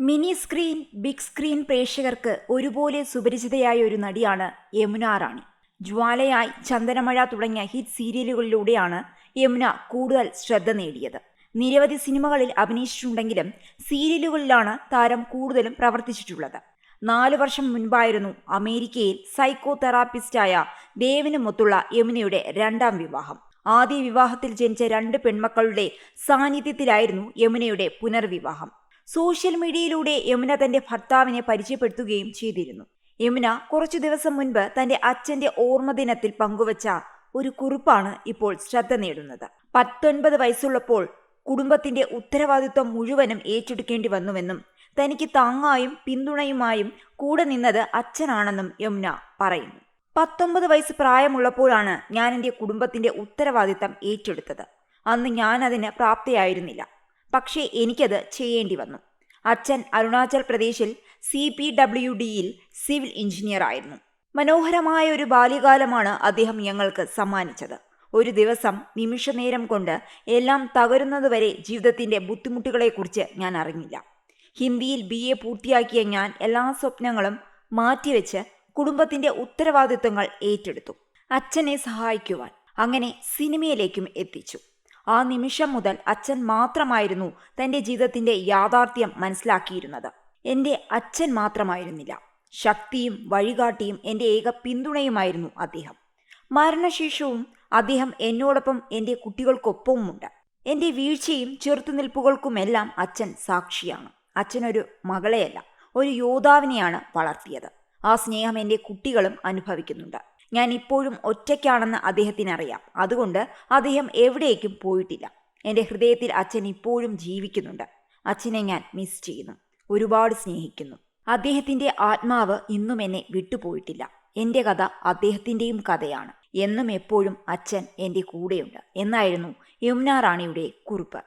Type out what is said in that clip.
Mini screen big screen പ്രേക്ഷകർക്ക് ഒരുപോലെ സുപരിചിതയായ ഒരു നടിയാണ് യമുന റാണി. ജ്വാലയായി ചന്ദനമഴ തുടങ്ങിയ ഹിറ്റ് സീരിയലുകളിലൂടെയാണ് യമുന കൂടുതൽ ശ്രദ്ധ നേടിയത്. നിരവധി സിനിമകളിൽ അഭിനയിച്ചിട്ടുണ്ടെങ്കിലും സീരിയലുകളിലാണ് താരം കൂടുതലും പ്രവർത്തിച്ചിട്ടുള്ളത്. നാലു വർഷം മുൻപായിരുന്നു അമേരിക്കയിൽ സൈക്കോ തെറാപ്പിസ്റ്റായ ദേവിനുമൊത്തുള്ള യമുനയുടെ രണ്ടാം വിവാഹം. ആദ്യ വിവാഹത്തിൽ ജനിച്ച രണ്ട് പെൺമക്കളുടെ സാന്നിധ്യത്തിലായിരുന്നു യമുനയുടെ പുനർവിവാഹം. സോഷ്യൽ മീഡിയയിലൂടെ യമുന തന്റെ ഭർത്താവിനെ പരിചയപ്പെടുത്തുകയും ചെയ്തിരുന്നു. യമുന കുറച്ചു ദിവസം മുൻപ് തന്റെ അച്ഛന്റെ ഓർമ്മദിനത്തിൽ പങ്കുവച്ച ഒരു കുറിപ്പാണ് ഇപ്പോൾ ശ്രദ്ധ നേടുന്നത്. പത്തൊൻപത് വയസ്സുള്ളപ്പോൾ കുടുംബത്തിന്റെ ഉത്തരവാദിത്വം മുഴുവനും ഏറ്റെടുക്കേണ്ടി വന്നുവെന്നും തനിക്ക് താങ്ങായും പിന്തുണയുമായും കൂടെ നിന്നത് അച്ഛനാണെന്നും യമുന പറയുന്നു. പത്തൊമ്പത് വയസ്സ് പ്രായമുള്ളപ്പോഴാണ് ഞാൻ എന്റെ കുടുംബത്തിന്റെ ഉത്തരവാദിത്തം ഏറ്റെടുത്തത്. അന്ന് ഞാൻ അതിന് പ്രാപ്തിയായിരുന്നില്ല. പക്ഷേ എനിക്കത് ചെയ്യേണ്ടി വന്നു. അച്ഛൻ അരുണാചൽ പ്രദേശിൽ സി പി ഡബ്ല്യു ഡിയിൽ സിവിൽ എഞ്ചിനീയർ ആയിരുന്നു. മനോഹരമായ ഒരു ബാല്യകാലമാണ് അദ്ദേഹം ഞങ്ങൾക്ക് സമ്മാനിച്ചത്. ഒരു ദിവസം നിമിഷനേരം കൊണ്ട് എല്ലാം തകരുന്നതുവരെ ജീവിതത്തിന്റെ ബുദ്ധിമുട്ടുകളെക്കുറിച്ച് ഞാൻ അറിഞ്ഞില്ല. ഹിന്ദിയിൽ ബി എ പൂർത്തിയാക്കിയ ഞാൻ എല്ലാ സ്വപ്നങ്ങളും മാറ്റിവെച്ച് കുടുംബത്തിന്റെ ഉത്തരവാദിത്വങ്ങൾ ഏറ്റെടുത്തു. അച്ഛനെ സഹായിക്കുവാൻ അങ്ങനെ സിനിമയിലേക്കും എത്തിച്ചു. ആ നിമിഷം മുതൽ അച്ഛൻ മാത്രമായിരുന്നു തന്റെ ജീവിതത്തിന്റെ യാഥാർത്ഥ്യം മനസ്സിലാക്കിയിരുന്നത്. എന്റെ അച്ഛൻ മാത്രമായിരുന്നില്ല. ശക്തിയും വഴികാട്ടിയും എന്റെ ഏക പിന്തുണയുമായിരുന്നു അദ്ദേഹം. മരണശേഷവും അദ്ദേഹം എന്നോടൊപ്പം എന്റെ കുട്ടികൾക്കൊപ്പവുമുണ്ട്. എന്റെ വീഴ്ചയും ചെറുത്തുനിൽപ്പുകൾക്കുമെല്ലാം അച്ഛൻ സാക്ഷിയാണ്. അച്ഛനൊരു മകളെയല്ല ഒരു യോദ്ധാവിനെയാണ് വളർത്തിയത്. ആ സ്നേഹം എന്റെ കുട്ടികളും അനുഭവിക്കുന്നുണ്ട്. ഞാൻ ഇപ്പോഴും ഒറ്റയ്ക്കാണെന്ന് അദ്ദേഹത്തിന് അറിയാം അതുകൊണ്ട് അദ്ദേഹം എവിടേക്കും പോയിട്ടില്ല. എന്റെ ഹൃദയത്തിൽ അച്ഛൻ ഇപ്പോഴും ജീവിക്കുന്നുണ്ട്. അച്ഛനെ ഞാൻ മിസ് ചെയ്യുന്നു. ഒരുപാട് സ്നേഹിക്കുന്നു. അദ്ദേഹത്തിന്റെ ആത്മാവ് ഇന്നും എന്നെ വിട്ടുപോയിട്ടില്ല. എന്റെ കഥ അദ്ദേഹത്തിന്റെയും കഥയാണ്. എന്നും എപ്പോഴും അച്ഛൻ എന്റെ കൂടെയുണ്ട്. എന്നായിരുന്നു യമുന റാണിയുടെ കുറിപ്പ്.